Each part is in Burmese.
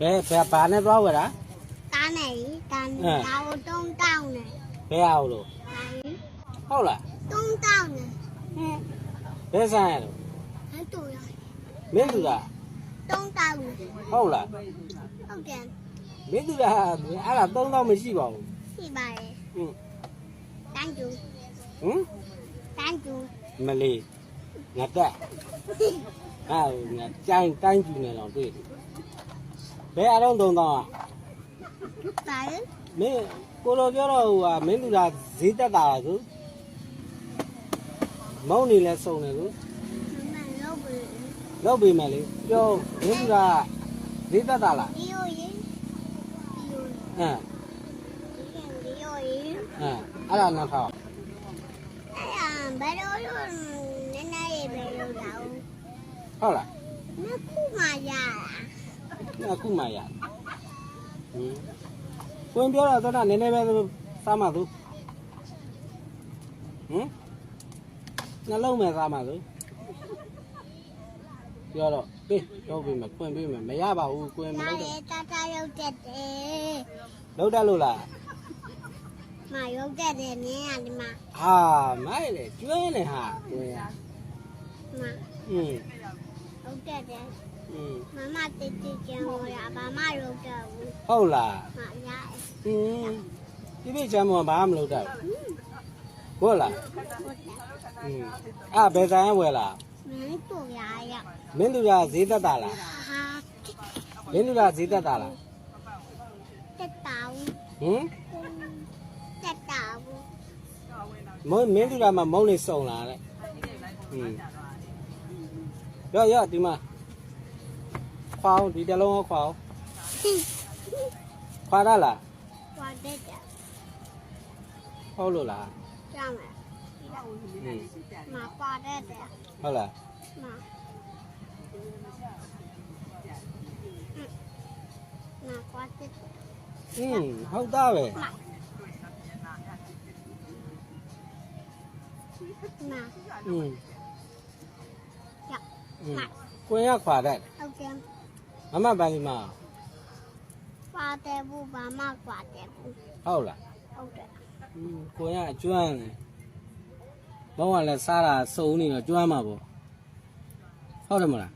ဘယ်ဘယ်ဘာနဲ့သွားဝယ်တာတားနေတားနေအဲဒါကိုတုံးတောင်းနေဘယ်အောင်လို့ဒါကြီးဟုတ်လားတုံးတောင်းနေဘယ်ဆိုင်ရလို့ဟန်တူရမင်းသူကတုံးတောင်းနေဟုတ်လားဟုတ်တယ်မင်းသူကအဲ့ဒါ3000မရှိပါဘူးရှိပါရဲ့ဟင်းတန်းကျူဟင်တန်းကျူမလေးငါတက်အဲ့ငါကြိုင်းတိုင်းကျူနေတော့တွေ့တယ် ဘယ်အတော့3000อ่ะဒါရမင်းကိုလိုပြောတော့ဟိုဟာမင်းသူကဈေးတက်တာလားသူမုံနေလဲစုံတယ်သူမမလို့ဘူးလောက်ပြီမယ်လေပြောမင်းသူကဈေးတက်တာလားဒီယိုရင်ဒီယိုအင်းဒီယိုရင်အင်းအဲ့ဒါနောက်ထောက်အဲ့ဒါဘယ်လိုလို့နည်းနည်းလေးပဲလို့လာဦးဟုတ်လားမခုမှရတာ အခုမှရတယ်ဟင်းကိုရင်ပြောတာတော့နည်းနည်းပဲစားမှသူဟင်နှလုံးမဲ့စားမှသူပြောတော့ပေးတော့ပေးမယ်ကွင်ပေးမယ်မရပါဘူးကွင်မလုပ်တော့မရတာတာရုပ်တက်တယ်လောက်တက်လို့လားမရုပ်တက်တယ်မြင်ရဒီမှာဟာမိုက်လေကျွင်းလေဟာကျွင်းရမอืมရုပ်တက်တယ် မမတိတိကျန်မောရဘာမှလုပ်တော့ဘူးဟုတ်လားမရအင်းဒီပြချမ်းမောဘာမှမလုပ်တော့ဘူးဟုတ်လားအင်းအာဘယ်ဆိုင်ဝယ်လားမင်းတို့ရရမင်းတို့ရဈေးသက်တာလားဟာမင်းတို့ရဈေးသက်တာလားတက်တာဘူးဟင်တက်တာဘူးမင်းမင်းတို့ရမှာမုံလေးစုံလာတဲ့ဟင်းရောရောဒီမှာ ခွာအောင်ဒီတစ်လုံးကိုခွာအောင်ခွာရလားဝါတက်တယ်ဟုတ်လို့လားကျမ်းမယ်ဟင်းမပါတက်တယ်ဟုတ်လားမမကွာတက်တယ်ဟင်းဟုတ်သားပဲမဟမင်းရဟင်းကိုရခွာတဲ့ဟုတ်တယ် မမပန်းဒီမှာပါတဲ့ဘူးဘာမှကွာတဲ့ဘူးဟုတ်လားဟုတ်တယ်ဟင်းကိုရအကျွမ်းတယ်ဘောကလည်းစားတာစုံနေတော့ကျွမ်းမှာပေါ့ဟုတ်တယ်မလား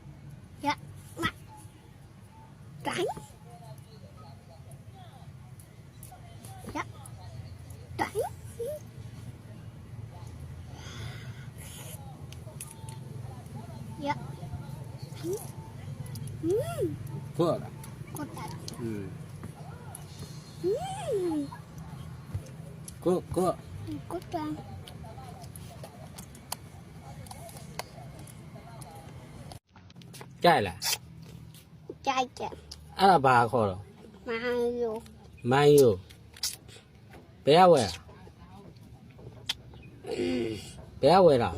ရမတိုင်းရတိုင်းရอื phở đó. Ừ. Cô cô. Cô cô. 破了。嗯。嗯。哥哥。哥哥。chạy là chạy chạy à bà khó rồi mayo mayo bé về à? bé về là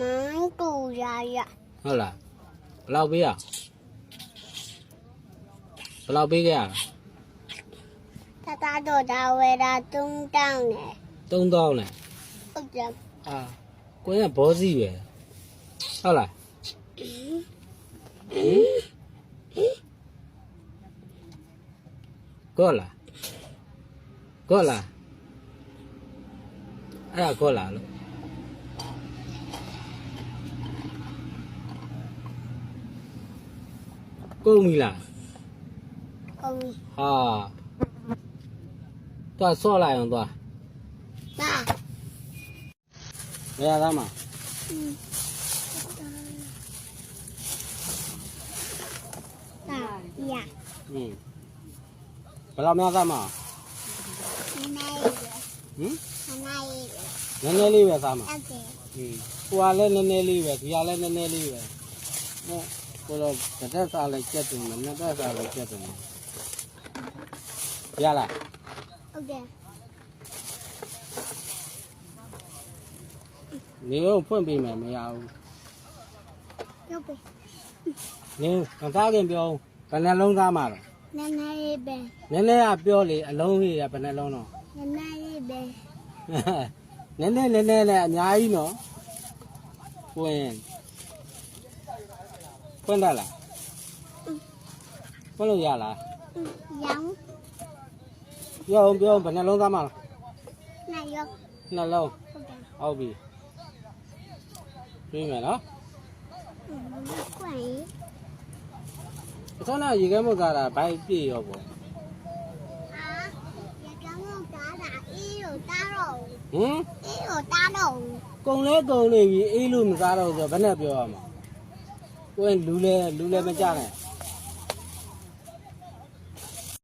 mang tù ra ra hả là lau bia à? ဘယ်ကဝယ်ဘယ်ကဝယ်တာမန်တူရရဟုတ်လားဘယ်လောက်ပေးရဘယ်လောက်ပေးခဲ့ရတတတော့ဒါဝဲတာတုံးတောင်းတယ်3000နဲ့ဟုတ်တယ်အာကိုယ်ကဘောစီပဲဟုတ်လားကောလားကောလားအဲ့ဒါကောလားလို့ကုန်ပြီလား ဟုတ်ပြီဟာသွားဆော့လိုက်အောင်သွားဒါဘယ်ရသားမှာဒါညာဟင်းဘယ်လောက်များသားမှာမိုင်းဟင်မိုင်းနည်းနည်းလေးပဲသားမှာဟုတ်ကဲ့ဟင်းဟိုကလည်းနည်းနည်းလေးပဲဒီကလည်းနည်းနည်းလေးပဲဟဲ့ကိုတော့တစ်သက်စားလိုက်ချက်တယ်နှစ်သက်စားလိုက်ချက်တယ် ရလားဟုတ်တယ်နေတော့ဖွင့်ပေးမယ်မရဘူးဟုတ်ပြီနေမသားခင်ပြောဘယ်နှလုံးသားမှာတော့နည်းနည်းလေးပဲနည်းနည်းကပြောလေအလုံးကြီးကဘယ်နှလုံးတော့နည်းနည်းလေးပဲနည်းနည်းနည်းနည်းနဲ့အများကြီးနော်ဖွင့်ဖွင့်တတ်လားဖွင့်လို့ရလားရောင်း ပြောအောင်ပြောအောင်ဘယ်နှလုံးသားမလားနိုင်ရောနှလုံးဟုတ်တယ်ဟုတ်ပြီပြီးမယ်နော်ခွင့်အစောနာရေခဲမုတ်သားတာဘိုက်ပြည့်ရောပေါ့အာရကမောတာတာအေးလို့တာတော့ဟင်အေးလို့တာတော့ကုံလဲကုံနေပြီအေးလို့မစားတော့ဆိုတော့ဘယ်နဲ့ပြောရမှာကိုယ်လူလဲလူလဲမကြနဲ့